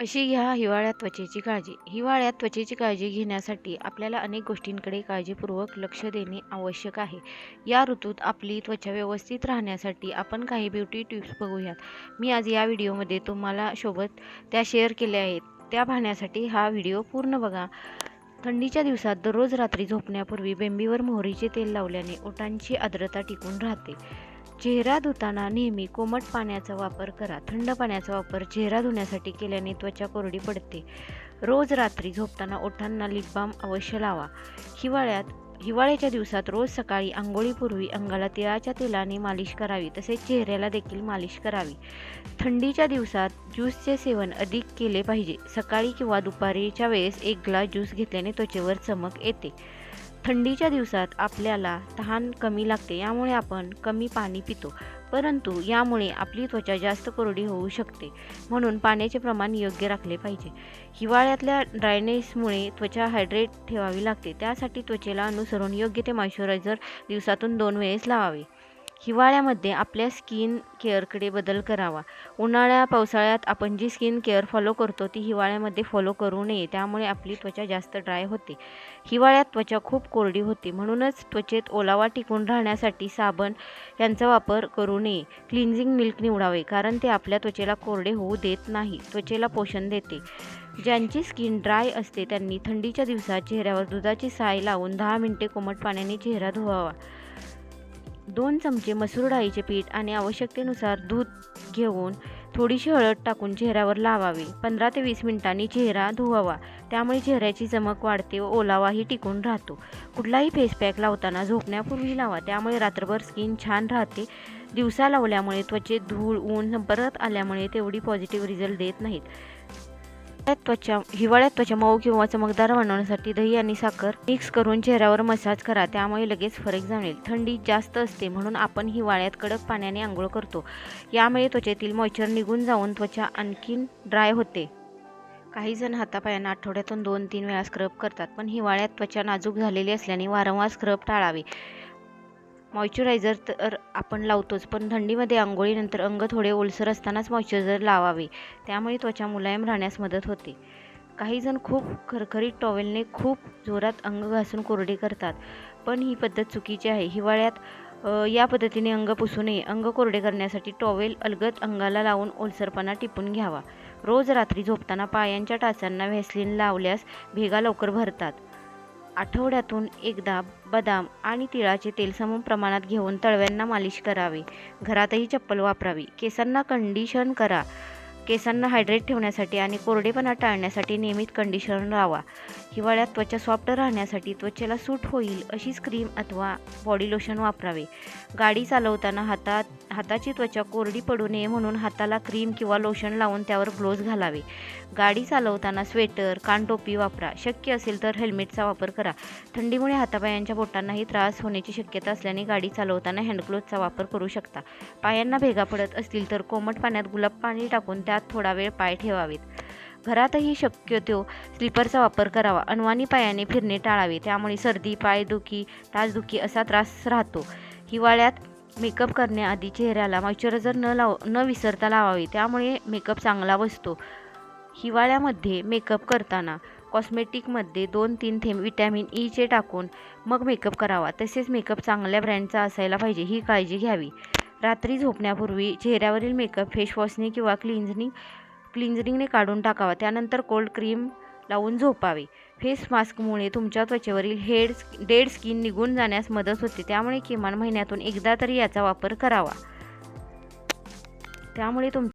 अशी घ्या हिवाळ्यात त्वचेची काळजी. हिवाळ्यात त्वचेची काळजी घेण्यासाठी आपल्याला अनेक गोष्टींकडे काळजीपूर्वक लक्ष देणे आवश्यक आहे. या ऋतूत आपली त्वचा व्यवस्थित राहण्यासाठी आपण काही ब्युटी टिप्स बघूयात. मी आज या व्हिडिओमध्ये तुम्हाला सोबत त्या शेअर केल्या आहेत. त्या पाहण्यासाठी हा व्हिडिओ पूर्ण बघा. थंडीच्या दिवसात दररोज रात्री झोपण्यापूर्वी बेंबीवर मोहरीचे तेल लावल्याने ओठांची आर्द्रता टिकून राहते. चेहरा धुताना नेहमी कोमट पाण्याचा वापर करा. थंड पाण्याचा वापर चेहरा धुण्यासाठी केल्याने त्वचा कोरडी पडते. रोज रात्री झोपताना ओठांना लिप बाम अवश्य लावा. हिवाळ्यात हिवाळ्याच्या दिवसात रोज सकाळी आंघोळीपूर्वी अंगाला तिळाच्या तेलाने मालिश करावी तसेच चेहऱ्याला देखील मालिश करावी. थंडीच्या दिवसात ज्यूसचे सेवन अधिक केले पाहिजे. सकाळी किंवा दुपारीच्या वेळेस एक ग्लास ज्यूस घेतल्याने त्वचेवर चमक येते. थंडीच्या दिवसात आपल्याला तहान कमी लागते यामुळे आपण कमी पाणी पितो. परंतु यामुळे आपली त्वचा जास्त कोरडी होऊ शकते म्हणून पाण्याचे प्रमाण योग्य राखले पाहिजे. हिवाळ्यातल्या ड्रायनेसमुळे त्वचा हायड्रेट ठेवावी लागते त्यासाठी त्वचेला अनुसरून योग्य ते मॉइश्चरायझर दिवसातून दोन वेळेस लावावे. हिवाळ्यामध्ये आपल्या स्किन केअरकडे बदल करावा. उन्हाळ्या पावसाळ्यात आपण जी स्किन केअर फॉलो करतो ती हिवाळ्यामध्ये फॉलो करू नये. त्यामुळे आपली त्वचा जास्त ड्राय होते. हिवाळ्यात त्वचा खूप कोरडी होते. म्हणूनच त्वचेत ओलावा टिकून राहण्यासाठी साबण यांचा वापर करू नये. क्लिन्झिंग मिल्क निवडावे कारण ते आपल्या त्वचेला कोरडे होऊ देत नाही. त्वचेला पोषण देते. ज्यांची स्किन ड्राय असते त्यांनी थंडीच्या दिवसात चेहऱ्यावर दुधाची साय लावून दहा मिनिटे कोमट पाण्याने चेहरा धुवावा. दोन चमचे मसूर डाळीचे पीठ आणि आवश्यकतेनुसार दूध घेऊन थोडीशी हळद टाकून चेहऱ्यावर लावावे. पंधरा ते वीस मिनिटांनी चेहरा धुवावा. त्यामुळे चेहऱ्याची चमक वाढते व ओलावाही टिकून राहतो. कुठलाही फेस पॅक लावताना झोपण्यापूर्वी लावा. त्यामुळे रात्रभर स्किन छान राहते. दिवसा लावल्यामुळे त्वचेत धूळ ऊन संपर्कात आल्यामुळे तेवढी पॉझिटिव्ह रिझल्ट देत नाहीत. त्वचा हिवाळ्यात त्वचा मऊ किंवा चमकदार बनवण्यासाठी दही आणि साखर मिक्स करून चेहऱ्यावर मसाज करा. त्यामुळे लगेच फरक जाणवेल. थंडी जास्त असते म्हणून आपण हिवाळ्यात कडक पाण्याने आंघोळ करतो. यामुळे त्वचेतील मॉइश्चर निघून जाऊन त्वचा आणखीन ड्राय होते. काही जण हातापायांना आठवड्यातून दोन तीन वेळा स्क्रब करतात पण हिवाळ्यात त्वचा नाजूक झालेली असल्याने वारंवार स्क्रब टाळावे. मॉइश्चरायझर तर आपण लावतोच पण थंडीमध्ये आंघोळीनंतर अंग थोडे ओलसर असतानाच मॉइश्चरायझर लावावे. त्यामुळे त्वचा मुलायम राहण्यास मदत होते. काही जण खूप खरखरीत टॉवेलने खूप जोरात अंग घासून कोरडे करतात पण ही पद्धत चुकीची आहे. हिवाळ्यात या पद्धतीने अंग पुसू नये. अंग कोरडे करण्यासाठी टॉवेल अलगद अंगाला लावून ओलसरपणा टिपून घ्यावा. रोज रात्री झोपताना पायांच्या टाचांना व्हॅसलिन लावल्यास भेगा लवकर भरतात. आठवड्यातून एकदा बदाम आणि तिळाचे तेल सम प्रमाणात घेऊन तळव्यांना मालिश करावे. घरातही चप्पल वापरावी. केसांना कंडिशन करा. केसांना हायड्रेट ठेवण्यासाठी आणि कोरडेपणा टाळण्यासाठी नियमित कंडिशनर लावा. हिवाळ्यात त्वचा सॉफ्ट राहण्यासाठी त्वचेला सूट होईल अशीच क्रीम अथवा बॉडी लोशन वापरावे. गाडी चालवताना हातात हाताची त्वचा कोरडी पडू नये म्हणून हाताला क्रीम किंवा लोशन लावून त्यावर ग्लोव्ज घालावे. गाडी चालवताना स्वेटर कानटोपी वापरा. शक्य असेल तर हेल्मेटचा वापर करा. थंडीमुळे हातापायांच्या बोटांनाही त्रास होण्याची शक्यता असल्याने गाडी चालवताना हँडग्लोजचा वापर करू शकता. पायांना भेगा पडत असतील तर कोमट पाण्यात गुलाब पाणी टाकून त्या घरात थोडा वेळ पाय ठेवावेत. घरातही शक्यतो स्लीपरचा वापर करावा. अनवाणी पायाने फिरणे टाळावे. त्यामुळे सर्दी पायदुखी तासदुखी असा त्रास राहतो. हिवाळ्यात मेकअप करण्याआधी चेहऱ्याला मॉइश्चरायझर न लाव न विसरता लावावे. त्यामुळे मेकअप चांगला बसतो. हिवाळ्यामध्ये मेकअप करताना कॉस्मेटिकमध्ये दोन तीन थेंब विटॅमिन ईचे e टाकून मग मेकअप करावा. तसेच मेकअप चांगल्या ब्रँडचा असायला पाहिजे. ही काळजी घ्यावी. रात्री झोपण्यापूर्वी चेहऱ्यावरील मेकअप फेसवॉशने किंवा क्लिन्झनिंग क्लिन्झनिंगने काढून टाकावा. त्यानंतर कोल्ड क्रीम लावून झोपावे. फेस मास्कमुळे तुमच्या त्वचेवरील हेड डेड स्किन निघून जाण्यास मदत होते. त्यामुळे किमान महिन्यातून एकदा तरी याचा वापर करावा. त्यामुळे तुम